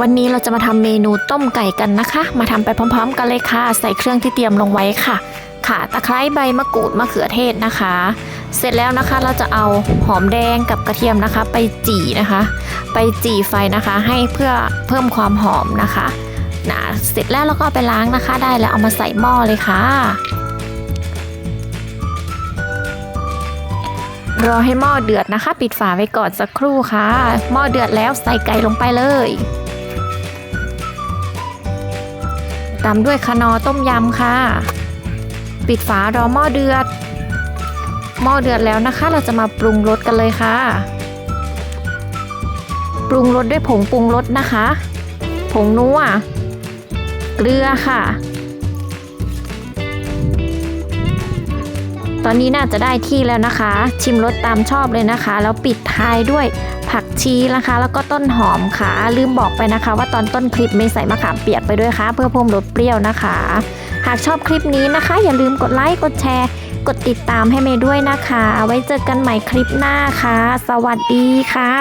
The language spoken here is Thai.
วันนี้เราจะมาทำเมนูต้มไก่กันนะคะ มาทำไปพร้อม ๆ กันเลยค่ะ ใส่เครื่องที่เตรียมลงไว้ค่ะข่าตะไคร้ใบมะกรูดมะเขือเทศนะคะ เสร็จแล้วนะคะเราจะเอาหอมแดงกับกระเทียมนะคะ ไปจี่นะคะ ไปจี่ไฟนะคะ ให้เพื่อเพิ่มความหอมนะคะนะเสร็จแล้วเราก็ไปล้างนะคะ ได้แล้วเอามาใส่หม้อเลยค่ะ รอให้หม้อเดือดนะคะ ปิดฝาไว้ก่อนสักครู่ค่ะ หม้อเดือดแล้วใส่ไก่ลงไปเลย ตามด้วยคะนอต้มยำค่ะ ปิดฝารอหม้อเดือด หม้อเดือดแล้วนะคะ เราจะมาปรุงรสกันเลยค่ะ ปรุงรสด้วยผงปรุงรสนะคะ ผงนัว เกลือค่ะ ตอนนี้น่าจะได้ที่แล้วนะคะ ชิมรสตามชอบเลยนะคะ แล้วปิดท้ายด้วยผักชีนะคะ แล้วก็ต้นหอมค่ะ ลืมบอกไปนะคะ ว่าตอนต้นคลิปไม่ใส่มะขามเปียกไปด้วยค่ะ เพื่อเพิ่มรสเปรี้ยวนะคะ หากชอบคลิปนี้นะคะ อย่าลืมกดไลค์กดแชร์ กดติดตามให้เมย์ด้วยนะคะ ไว้เจอกันใหม่คลิปหน้าค่ะ สวัสดีค่ะ